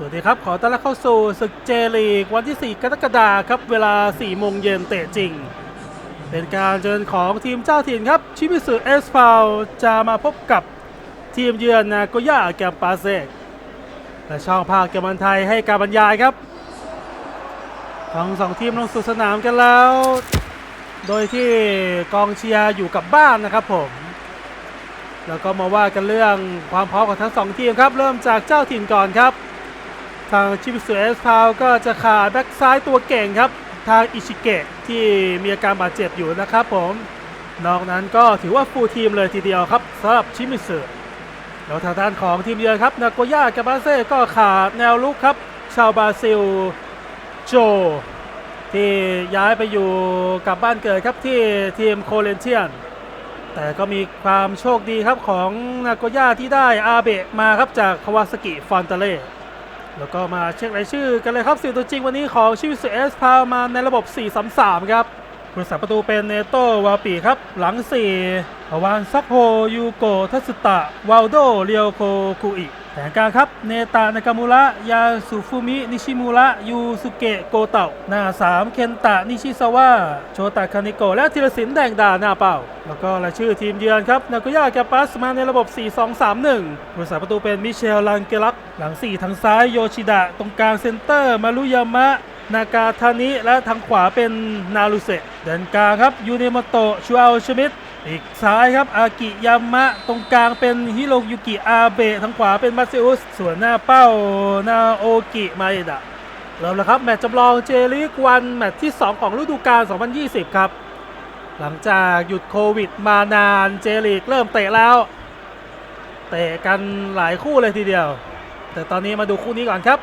สวัสดีครับ ขอต้อนรับเข้าสู่ศึกเจลีกวันที่ 4 กรกฎาคมครับ เวลา 4 โมงเย็นเตะจริง เป็นการเจอของทีมเจ้าถิ่นครับ ชิมิสึเอสพาวจะมาพบกับทีมเยือนนาโกย่าแกมปาเซกและช่องภาคเกมันไทยให้การบรรยายครับ ทั้งสองทีมลงสู่สนามกันแล้ว โดยที่กองเชียร์อยู่กับบ้านนะครับผมแล้วก็มาว่ากันเรื่องความพร้อมของทั้งสองทีมครับ เริ่มจากเจ้าถิ่นก่อนครับ ทางชิมิสุเอสพาวก็จะขาดแบ็กซ้ายตัวเก่งครับ ทางอิชิเกะที่มีอาการบาดเจ็บอยู่นะครับผมนอกนั้นก็ถือว่าฟูลทีมเลยทีเดียวครับสำหรับชิมิสุแล้วทางด้านของทีมเยือนครับ นาโกย่ากับาเซ่ก็ขาดแนวลุกครับ ชาวบราซิลโจ ที่ย้ายไปอยู่กับบ้านเกิดครับที่ทีมโคเลนเทียน แต่ก็มีความโชคดีครับของนาโกย่าที่ได้อาเบะมาครับจากคาวาสกิฟอนเตเล่ แล้วก็มาเช็ครายชื่อกันเลยครับสี่ตัวจริงวันนี้ของชิวิสเอสพามาในระบบ 4-3-3 ครับผู้รักษาประตูเป็นเนโตวาปีครับ หลัง4อวานซักโฮยูโกทัสตะวาลโดเรียวโคคุอิ ผงกลางครับเนตานากามุระยาสุฟุมินิชิมุระยูสุเกะโกเตะหน้า 3 เคนตะนิชิซาวะโชตะคานิโกะและธีรศิลป์แดงดาหน้าเป้า แล้วก็รายชื่อทีมเยือนครับนาโกย่าแกปัสมาในระบบ 4-2-3-1ผู้รักษาประตูเป็นมิเชลลังเกลักหลัง 4 ทางซ้ายโยชิดะ ตรงกลางเซนเตอร์มารุยามะนากาทานิและทางขวาเป็นนารุเซะเดินกลางครับยูเนมโตะชูอาโอชมิด อีกซ้ายครับอากิยามะตรงกลางเป็นฮิโรยุกิอาเบะทางขวาเป็นมาเซอุสส่วนหน้าเป้านาโอกิมาเอดะเริ่มแล้วครับ แมตช์จำลองเจลีกวัน แมตช์ที่ 2 ของฤดูกาล 2020 ครับ หลังจากหยุดโควิดมานานเจลีกเริ่มเตะแล้ว เตะกันหลายคู่เลยทีเดียว แต่ตอนนี้มาดูคู่นี้ก่อนครับ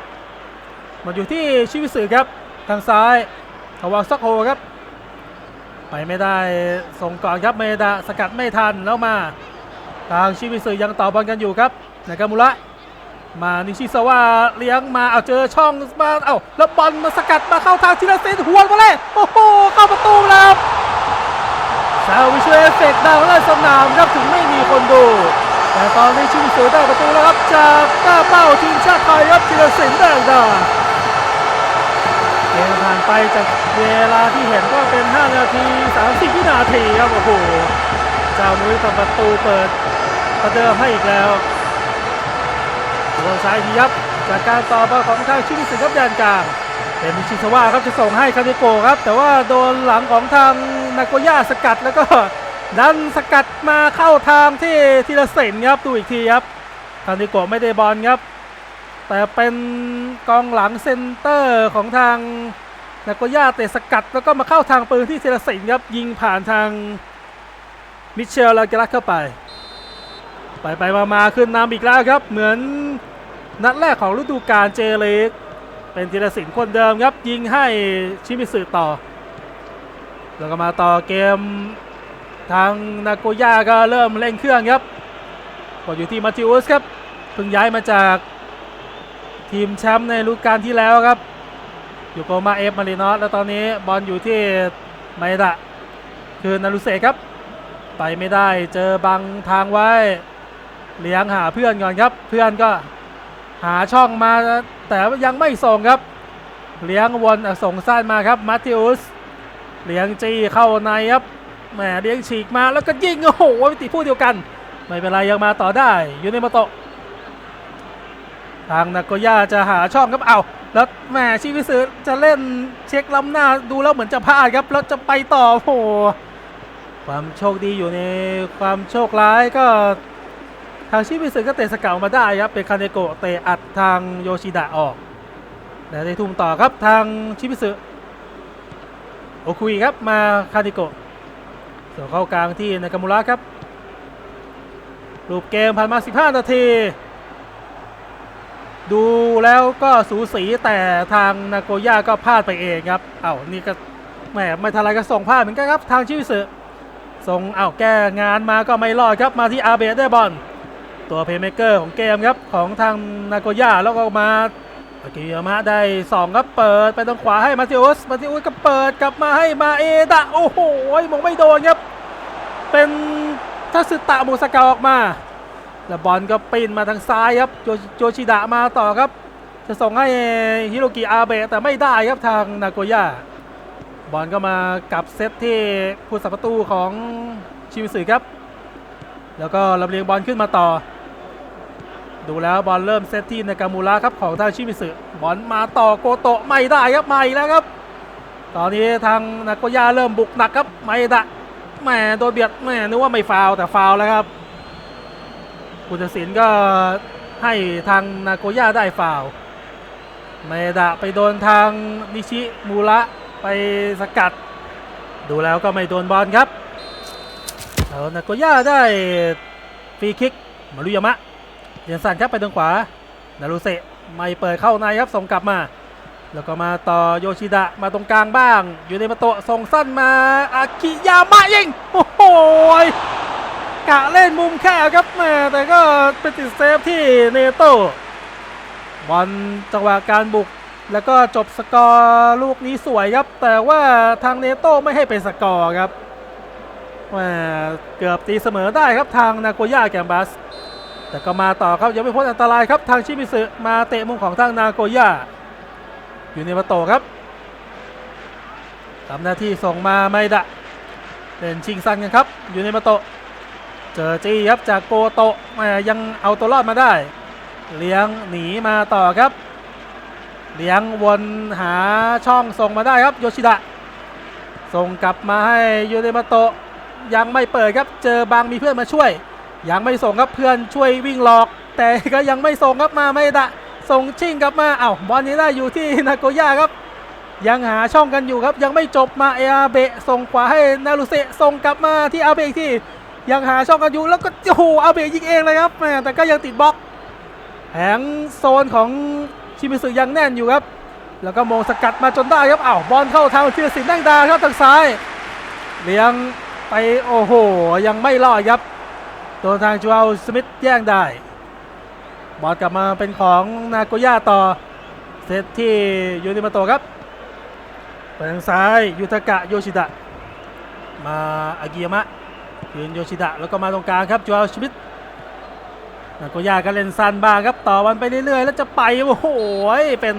มาอยู่ที่ชิวิสึครับ ทางซ้ายทวารซักโฮครับ ไปไม่ได้ส่งก่อนครับเมดะสกัดไม่ทันแล้วมาทางชิวิสึยังต่อบอลกันอยู่ครับนากามุระมานิชิซาวะเลี้ยงมาเอาเจอช่องมาเอาแล้วบอลมาสกัดมาเข้าทางชินาเซนหัวมาเลยโอ้โหเข้าประตูแล้วครับซาวิชเอฟเฟกต์ดาวลั่สนามครับถึงไม่มีคนดูแต่ตอนนี้ชิมิสึได้ประตูแล้วครับจากหน้าเป้าทีมชาติไทยครับธีรศิลป์แดงดา เกมผ่านไปจากเวลาที่เห็นก็เป็น 5 นาที 30 วินาทีครับโอ้โหเจ้านุ้ยทำประตูเปิดประเดิมให้อีกแล้วตัวซ้ายทียับจากการต่อบอลของทางชิมิสึครับแดนกลางเป็นชิซาวะครับจะส่งให้คาเนโกะครับ แต่ว่าโดนหลังของทางนาโกย่าสกัดแล้วก็ดันสกัดมาเข้าทางที่ทีละเซนครับดูอีกทีครับคานิโกะไม่ได้บอลครับ แต่เป็นกองหลังเซนเตอร์ของทางนาโกย่าเตะสกัด แล้วก็มาเข้าทางปืนที่ทีละเซนครับ ยิงผ่านทางมิเชลลาเกลักเข้าไป ไปไปมามาขึ้นนำอีกแล้วครับ เหมือนนัดแรกของฤดูกาลเจเล็กเป็นทีละสินคนเดิมครับ ยิงให้ชิมิสึต่อ แล้วก็มาต่อเกมทางนาโกย่าก็เริ่มเร่งเครื่องครับกดอยู่ที่มาติอุสครับเพิ่งย้ายมาจาก ทีมแชมป์ในฤดูกาลที่แล้วครับ อยู่โกมาเอฟมารินอสแล้วตอนนี้บอลอยู่ที่ไมดะคือนารุเซครับ ไปไม่ได้เจอบังทางไว้ เลี้ยงหาเพื่อนก่อนครับ เพื่อนก็หาช่องมาแต่ยังไม่ส่งครับ เลี้ยงวนส่งสั้นมาครับมาติอุสเลี้ยงจี้เข้าในครับแหมเลี้ยงฉีกมาแล้วก็ยิงโอ้โหวิติพูดเดียวกัน ไม่เป็นไรยังมาต่อได้ยูเนโมโตะ ทางนากย่าจะหาช่องครับเอาแล้วแหมชิวิสึจะเล่นเช็คล้ำหน้าดูแล้วเหมือนจะพลาดครับแล้วจะไปต่อโอ้โหความโชคดีอยู่ในความโชคร้ายก็ ทางชิวิสึก็เตะสกัดมาได้ครับเป็นคาเนโกะเตะอัดทางโยชิดะออกและได้ทุ่มต่อครับทางชิวิสึโอคุยครับมาคาเนโกะส่งเข้ากลางที่นากามุระครับรูปเกมผ่านมา 15 นาที ดูแล้วก็สูสีแต่ทางนาโกย่าก็พลาดไปเองครับเอา้านี่ก็แหมไม่ทันไรก็ส่งพลาดเหมือนกันครับ ทางชิวิสึส่งเอา้าแก้งานมาก็ไม่รอดครับมาที่อาเบะได้บอลตัวเพย์เมเกอร์ของเกมครับของทางนาโกย่าแล้วก็มาอากิยามะได้สองครับเปิดไปทางขวาให้มาติอุสมาติอุสก็เปิดกลับมาให้มาเอดะโอ้โหมองไม่โดนครับ เป็นทัสึตะมูสกาออกมา แล้วบอลก็ปีนมาทางซ้ายครับโจโจชิดะมาต่อครับ จะส่งให้ฮิโรกิอาเบะแต่ไม่ได้ครับทางนาโกย่าบอลก็มากับเซตที่ผู้สับประตูของชิมิสึครับ แล้วก็ลำเลียงบอลขึ้นมาต่อ ดูแล้วบอลเริ่มเซตที่นากามูระครับของทางชิมิสึบอลมาต่อโกโตะไม่ได้ครับไม่แล้วครับ ตอนนี้ทางนาโกย่าเริ่มบุกหนักครับไม่ได้แหมโดนเบียดแหมนึกว่าไม่ฟาวแต่ฟาวแล้วครับ ผู้ตัดสินก็ให้ทางนาโกย่าได้ฟาวล์ไม่ดะไปโดนทางนิชิมูระไปสกัด ดูแล้วก็ไม่โดนบอลครับแล้วนาโกย่าได้ฟรีคิกมารุยามะเดียนสันครับไปทางขวา นารุเซะไม่เปิดเข้าในครับส่งกลับมา แล้วก็มาต่อโยชิดะมาตรงกลางบ้าง อยู่ในมาโตะส่งสั้นมาอากิยามะยิงโอ้โห กะเล่นมุมแคบครับแม่แต่ก็เป็นติดเซฟที่เนโต้บอลจังหวะการบุก แล้วก็จบสกอร์ลูกนี้สวยครับ แต่ว่าทางเนโต้ไม่ให้เป็นสกอร์ครับแม่เกือบตีเสมอได้ครับทางนาโกย่าแกมบัส แต่ก็มาต่อครับยังไม่พ้นอันตรายครับทางชิมิสึมาเตะมุมของทางนาโกย่าอยู่ในประตูครับทำหน้าที่ส่งมาไม่ดะเป็นชิงซันกันครับ อยู่ในประตู เจอจี้ครับจากโกโตะยังเอาตัวรอดมาได้ เลี้ยงหนีมาต่อครับ เลี้ยงวนหาช่องส่งมาได้ครับโยชิดะส่งกลับมาให้ยูเนมาโตะยังไม่เปิดครับเจอบางมีเพื่อนมาช่วย ยังไม่ส่งครับเพื่อนช่วยวิ่งหลอก แต่ก็ยังไม่ส่งครับมาไม่ดะส่งชิงกลับมาเอ้าบอลนี้ได้อยู่ที่นาโกย่าครับ ยังหาช่องกันอยู่ครับยังไม่จบมาเออาเบะส่งขวาให้นารุเซส่งกลับมาที่อาเบะอีกที่ ยังหาช่องกันอยู่แล้วก็โอ้โหอาเบะยิงเองเลยครับแม่แต่ก็ยังติดบล็อกแผงโซนของชิมิสึยังแน่นอยู่ครับ แล้วก็มงสกัดมาจนได้ครับอ้าวบอลเข้าทางธีรศิลป์แดงดาครับทางซ้ายเลี้ยงไปโอ้โห ยังไม่รอดครับโดนทางจูเอาสมิธแย่งได้บอลกลับมาเป็นของนาโกย่าต่อเซตที่ยูนิมาโตครับไปทางซ้ายยูทากะโยชิดะมาอากิยามะ คืนโยชิดะแล้วก็มาตรงกลางครับจูอาสมิธนาโกย่าก็เล่นสั้นบ้างครับต่อวันไปเรื่อยๆ แล้วจะไปโอ้โหเป็น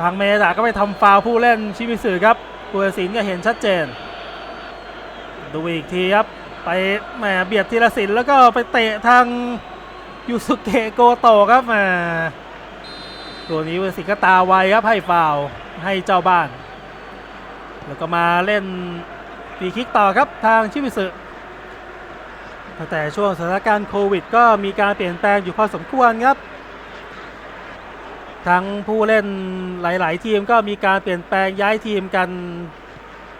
ทางเมดะก็ไปทำฟาวผู้เล่นชิมิสึครับตัดสินก็เห็นชัดเจน ดูอีกทีครับไปแหมเบียดทีละสินแล้วก็ไปเตะทางยูสุเกะโกโตครับมาตัวนี้เวสิก็ตาไวครับให้ฟาวให้เจ้าบ้าน แล้วก็มาเล่นฟรีคิกต่อครับทางชิมิสึ แต่ช่วงสถานการณ์โควิด ก็มีการเปลี่ยนแปลงอยู่พอสมควรครับ ทั้งผู้เล่นหลาย ๆ ทีมก็มีการเปลี่ยนแปลงย้ายทีมกัน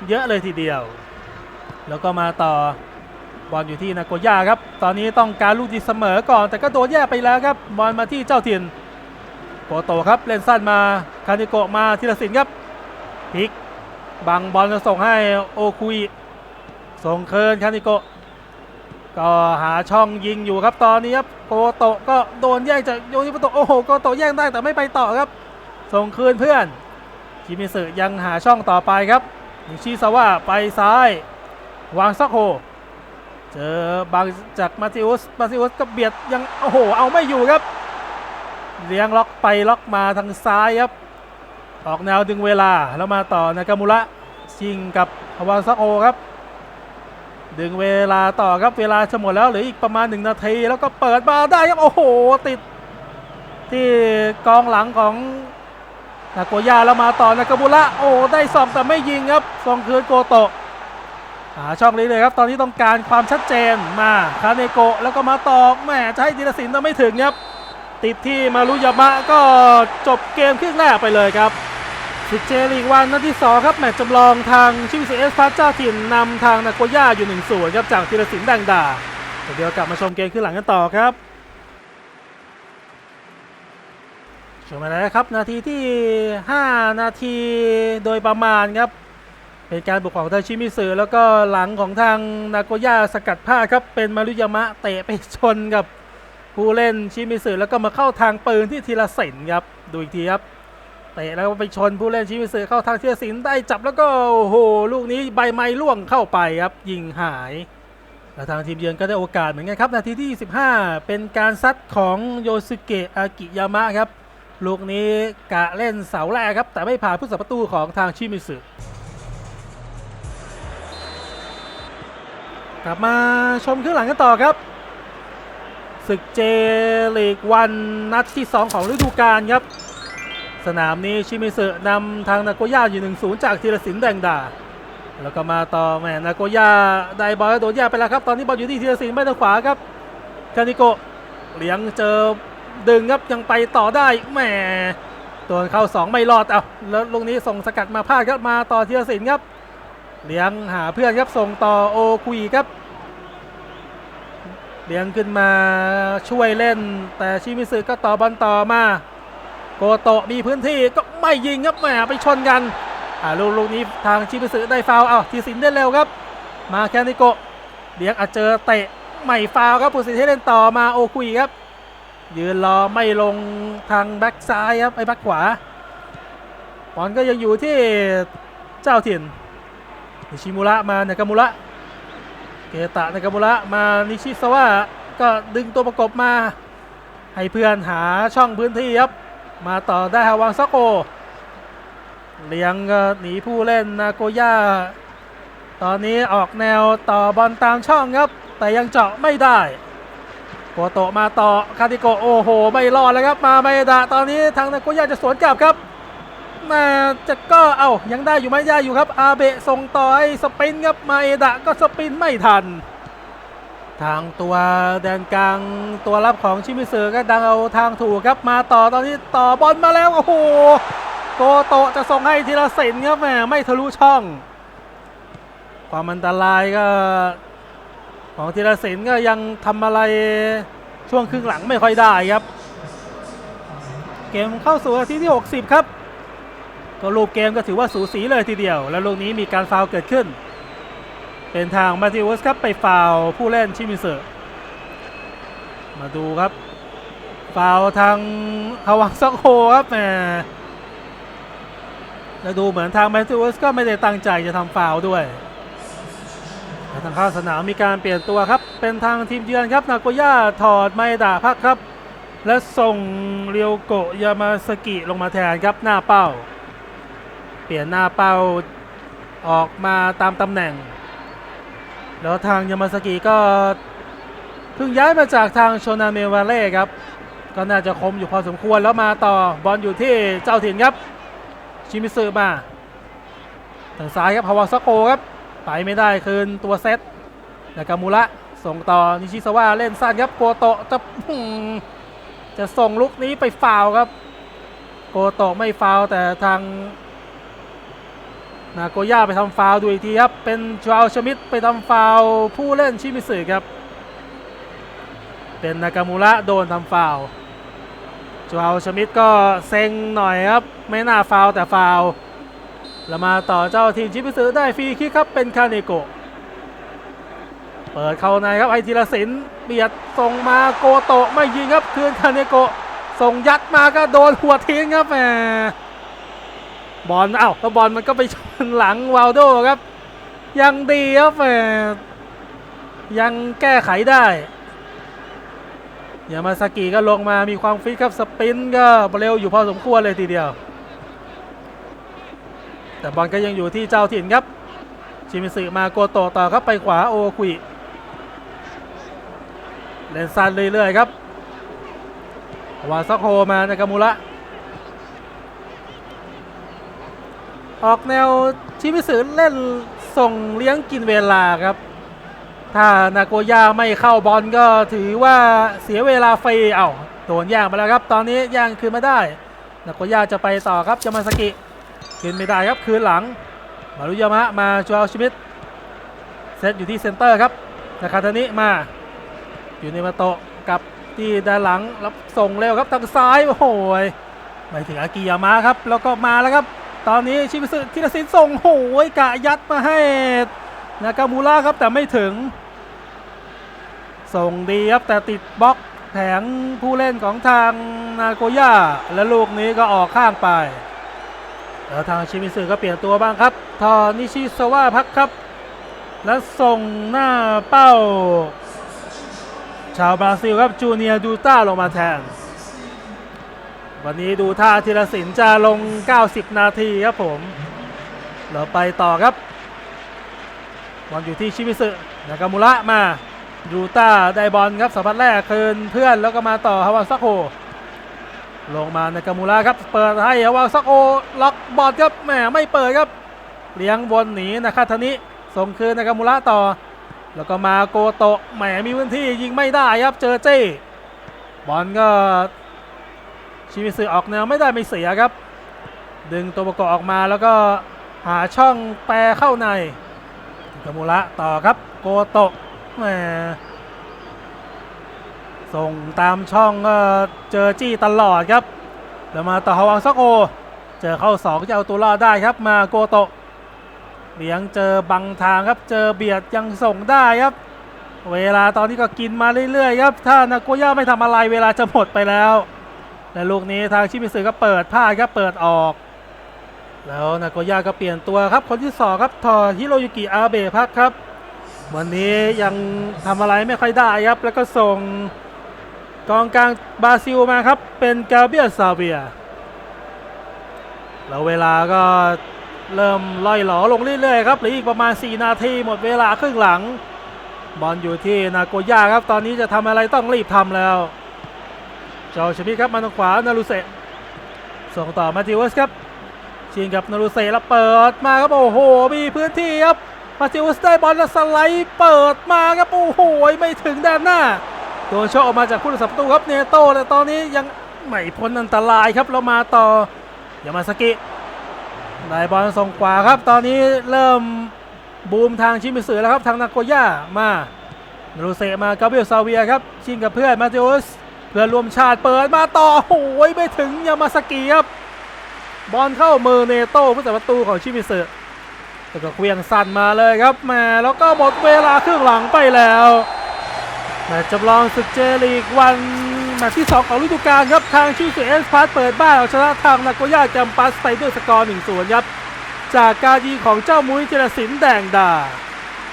เยอะเลยทีเดียว แล้วก็มาต่อบอลอยู่ที่นาโกย่าครับ ตอนนี้ต้องการลูกดีเสมอก่อน แต่ก็โดนแย่ไปแล้วครับ บอลมาที่เจ้าถิ่นโกโตครับเล่นสั้นมาคานิโกะมาทีละสินครับพลิกบังบอลจะส่งให้โอคุยส่งเคินคานิโกะ ก็หาช่องยิงอยู่ครับตอนนี้ครับโกโตะก็โดนแย่งจากโยนิโกโตะโอ้โหโกโตะแย่งได้แต่ไม่ไปต่อครับส่งคืนเพื่อนคิมิสึยังหาช่องต่อไปครับนิชิซาวะไปซ้ายวางซักโฮเจอบางจากมาติอุสมาติอุสก็เบียดยังโอ้โหเอาไม่อยู่ครับเลี้ยงล็อกไปล็อกมาทางซ้ายครับออกแนวดึงเวลาแล้วมาต่อนากามุระชิงกับฮาวาซักโอครับ ดึงเวลาต่อครับเวลาจะหมดแล้วเหลืออีกประมาณ 1 นาที แล้วก็เปิดมาได้ครับโอ้โห ติด ที่กองหลังของนากโกย่าแล้วมาต่อนากามุระโอ้ได้สองแต่ไม่ยิงครับส่งคืนโกโตะหาช่องนี้เลยครับ ตอนนี้ต้องการความชัดเจนมาคาเนโกะแล้วก็มาต่อแหมจะให้ธีรศิลป์แต่ไม่ถึงครับ ติดที่มารุยามะก็จบเกมครึ่งแรกไปเลยครับ สิเจลีกวันนัดที่ 2 ครับ แมตช์จำลองทางชิมิเซเอสพาร์เจ้าถิ่นนำทางนาโกย่าอยู่1นศูนย์ครับ จากธีรศิลป์แดงดาเดี๋ยวกลับมาชมเกมครึ่งหลังกันต่อครับชมมาแล้วครับ นาทีที่ 5 นาทีโดยประมาณครับเป็นการบุกของทางชิมิสึแล้วก็หลังของทางนาโกย่าสกัดผ้าครับ เป็นมารุยามะเตะไปชนกับผู้เล่นชิมิสึแล้วก็มาเข้าทางปืนที่ธีรศิลป์ครับ ดูอีกทีครับ ตะแล้วไปชนผู้เล่นชิมิสึเข้าทางธีรศิลป์ได้จับแล้วก็โอ้โหลูกนี้ใบไม้ล่วงเข้าไปครับยิงหายแล้วทางทีมเยือนก็ได้โอกาสเหมือนกันครับนาทีที่ 25 เป็นการซัดของโยสึเกะอากิยามะครับลูกนี้กะเล่นเสาแรกครับ แต่ไม่ผ่านผู้สับประตูของทางชิมิสึกลับมาชมครึ่งหลังกันต่อครับศึกเจลีกวันนัดที่ 2 ของฤดูกาลครับ สนามนี้ชิมิสึนำทางนาโกย่าอยู่ 1-0 จากธีรศิลป์แดงดา แล้วก็มาต่อแหมนาโกย่าได้บอลโดนแยกไปแล้วครับ ตอนนี้บอลอยู่ที่ธีรศิลป์ไม่ทางขวาครับคานิโกะเลี้ยงเจอดึงครับยังไปต่อได้แหมตัวเข้า 2 ไม่รอดเอาแล้วลูกนี้ส่งสกัดมาพลาดครับมาต่อธีรศิลป์ครับ เลี้ยงหาเพื่อนครับส่งต่อโอคุยครับเลี้ยงขึ้นมาช่วยเล่น แต่ชิมิสึก็ต่อบอลต่อมา โกโตะมีพื้นที่ก็ไม่ยิงครับแหมไปชนกันอ่าลูกลูกนี้ทางชิมิสึได้ฟาวเอาทีสินได้เร็วครับ มาแคนิโกะเลี้ยงอาจเจอเตะไม่ฟาวครับผู้สินให้เล่นต่อมาโอคุยครับ ยืนรอไม่ลงทางแบ็กซ้ายครับไอ้แบ็กขวาบอลก็ยังอยู่ที่เจ้าถิ่นนิชิมุระมานากามุระเกตะนากามุระมานิชิซาวะก็ดึงตัวประกบมา ให้เพื่อนหาช่องพื้นที่ครับ มาต่อได้ฮาวางซอกโก เลี้ยงหนีผู้เล่นนาโกย่า ตอนนี้ออกแนวต่อบอลตามช่องครับ แต่ยังเจาะไม่ได้โกโตะมาต่อคาติโกะโอ้โห ไม่รอดแล้วครับ มาไม่ดะตอนนี้ทางนาโกย่าจะสวนกลับครับมาจะก็เอ้ายังได้อยู่ไหมได้อยู่ครับ อาเบะส่งต่อให้สปินครับมาเอดะก็สปินไม่ทัน ทางตัวแดนกลางตัวรับของชิมิสึก็ดังเอาทางถูกครับมาต่อตอนนี้ต่อบอลมาแล้วโอ้โหโกโตจะส่งให้ทีละสินครับแหมไม่ทะลุช่อง ความอันตรายก็ ของทีละสินก็ยังทำอะไรช่วงครึ่งหลังไม่ค่อยได้ครับ เกมเข้าสู่นาทีที่ 60 ครับก็รูปเกมก็ถือว่าสูสีเลยทีเดียว แล้วลูกนี้มีการฟาวเกิดขึ้น เป็นทางมาติอุสครับไปฟาวผู้เล่นชิมิเซอร์มาดูครับฟาวทางฮาวังซอกโฮครับแหมแล้วดูเหมือนทางมาติอุสก็ไม่ได้ตั้งใจจะทำฟาวด้วยทางข้างสนามมีการเปลี่ยนตัวครับ เป็นทางทีมเยือนครับ นาโกย่าถอดไมดาพักครับ และส่งเรียวโกะยามาสกิลงมาแทนครับหน้าเป้า เปลี่ยนหน้าเป้าออกมาตามตำแหน่ง แล้วทางยามาสกิก็เพิ่งย้ายมาจากทางโชนาเมวาเล่ครับ ก็น่าจะคมอยู่พอสมควรแล้วมาต่อบอลอยู่ที่เจ้าถิ่นครับ ชิมิสึมาทางซ้ายครับฮาวาซโกครับไปไม่ได้คืนตัวเซตนากามูระส่งต่อนิชิซาวะเล่นสั้นครับโกโตะจะจะส่งลุกนี้ไปฟาวครับ โกโตะไม่ฟาวแต่ทาง นาโกย่าไปทำฟาวล์ดูอีกทีครับ เป็นจวาลชมิดไปทำฟาวล์ผู้เล่นชิมิสึครับ เป็นนากามูระโดนทำฟาวล์จวาลชมิดก็เซ็งหน่อยครับ ไม่น่าฟาวแต่ฟาวแล้วมาต่อเจ้าทีมชิมิสึได้ฟรีคิกครับเป็นคาเนโกะเปิดเข้าในครับไอทีละสินเบียดส่งมาโกโตะไม่ยิงครับคืนคาเนโกะส่งยัดมาก็โดนหัวทิ้งครับแหม บอลเอ้าแล้วบอลมันก็ไปชนหลังวาลโดครับ ยังดีครับแหมยังแก้ไขได้ยามาสกิก็ลงมามีความฟิตครับสปินก็เร็วอยู่พอสมควรเลยทีเดียว แต่บอลก็ยังอยู่ที่เจ้าถิ่นครับ ชิมิสึมาโกโตต่อครับไปขวาโอคุยเล่นซันเรื่อยๆครับวาซักโฮมานากามูระ ออกแนวชิมิสึเล่นส่งเลี้ยงกินเวลาครับ ถ้านาโกย่าไม่เข้าบอลก็ถือว่าเสียเวลาฟรีเอ้าโดนย่างไปแล้วครับ ตอนนี้ย่างคืนมาได้นาโกย่าจะไปต่อครับจะมาสกิคืนไม่ได้ครับคืนหลัง มารุยามะมาจวาลชิมิดเซตอยู่ที่เซนเตอร์ครับนาคาทานิมา อยู่ในมาโตะกับที่ด้านหลังรับส่งเร็วครับทางซ้ายโอ้โหยไปถึงอากิยามะครับแล้วก็มาแล้วครับ ตอนนี้ชิมิสึทีละสินส่งโหยกะยัดมาให้นากามูระครับแต่ไม่ถึง ส่งดีครับแต่ติดบล็อกแผงผู้เล่นของทางนาโกย่าและลูกนี้ก็ออกข้างไปแล้วทางชิมิสึก็เปลี่ยนตัวบ้างครับ ทอนิชิโซวะพักครับ และส่งหน้าเป้า ชาวบราซิลครับจูเนียร์ดูต้าลงมาแทน วันนี้ดูท่าธีรศิลป์จะลง 90 นาทีครับผมเราไปต่อครับบอลอยู่ที่ชิมิสึนากามุระมายูต้าได้บอลครับสัมผัสแรกคืนเพื่อนแล้วก็มาต่อฮาวาซักโฮลงมานากามุระครับเปิดให้ฮาวาซักโฮล็อกบอลครับแหมไม่เปิดครับเลี้ยงบอลหนีนะครับทานิส่งคืนนากามุระต่อ แล้วก็มาโกโตะแหมมีพื้นที่ยิงไม่ได้ครับเจอเจ้บอลก็ ชิมิสึออกแนวไม่ได้ไม่เสียครับ ดึงตัวประกอบออกมาแล้วก็หาช่องแปรเข้าในกามูระต่อครับโกโตะแหมส่งตามช่องก็เจอจี้ตลอดครับแล้วมาต่อฮาวางซักโอ เจอเข้าสองจะเอาตัวรอดได้ครับมาโกโตะเลี้ยงเจอบังทางครับเจอเบียดยังส่งได้ครับ เวลาตอนนี้ก็กินมาเรื่อยๆครับ ถ้านาโกย่าไม่ทำอะไรเวลาจะหมดไปแล้ว และลูกนี้ทางชิมิสึก็เปิดพลาดครับเปิดออก แล้วนาโกย่าก็เปลี่ยนตัวครับคนที่สองครับทอฮิโรยุกิอาเบะพักครับ วันนี้ยังทำอะไรไม่ค่อยได้ครับ แล้วก็ส่งกองกลางบราซิลมาครับ เป็นกาเบียซาเวียแล้วเวลาก็เริ่มล่อยหลอลงเรื่อยๆครับเหลืออีกประมาณ 4 นาทีหมดเวลาครึ่งหลัง บอลอยู่ที่นาโกย่าครับ ตอนนี้จะทำอะไรต้องรีบทำแล้ว จ้าชมิครับมาทางขวานารุเซะส่งต่อมาติวสครับชิงกับนารุเซะแล้วเปิดมาครับโอ้โหมีพื้นที่ครับมาติวสได้บอลแล้วสไลด์เปิดมาครับโอ้โหไม่ถึงด้านหน้าโดนโชคออกมาจากผู้รักษาประตูครับเนโต้แต่ตอนนี้ยังไม่พ้นอันตรายครับแล้วมาต่อยามาสกิได้บอลส่งขวาครับ ตอนนี้เริ่มบูมทางชิมิสึแล้วครับทางนาโกย่ามานารุเซะมากาเบียลซาเวียครับชิงกับเพื่อนมาติวส เพื่อร่วมชาติเปิดมาต่อโอ้ยไม่ถึงยามาสกิครับบอลเข้ามือเนโต้ผู้จัดประตูของชิมิสึแล้วก็เควียงสั่นมาเลยครับแมาแล้วก็หมดเวลาครึ่งหลังไปแล้วแมตช์จำลองศึกเจลีกวันแมตช์ที่ 2 ของฤดูกาลครับทางชิมิสึเอสพาร์เปิดบ้านเอาชนะทางนาโกย่าจัมปัสไปด้วยสกอร์1 0ครับจากการยิงของเจ้ามุ้ยเจรศิลป์แดงดา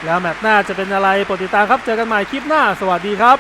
แล้วแมตช์หน้าจะเป็นอะไรโปรดติดตามครับเจอกันใหม่คลิปหน้า สวัสดีครับ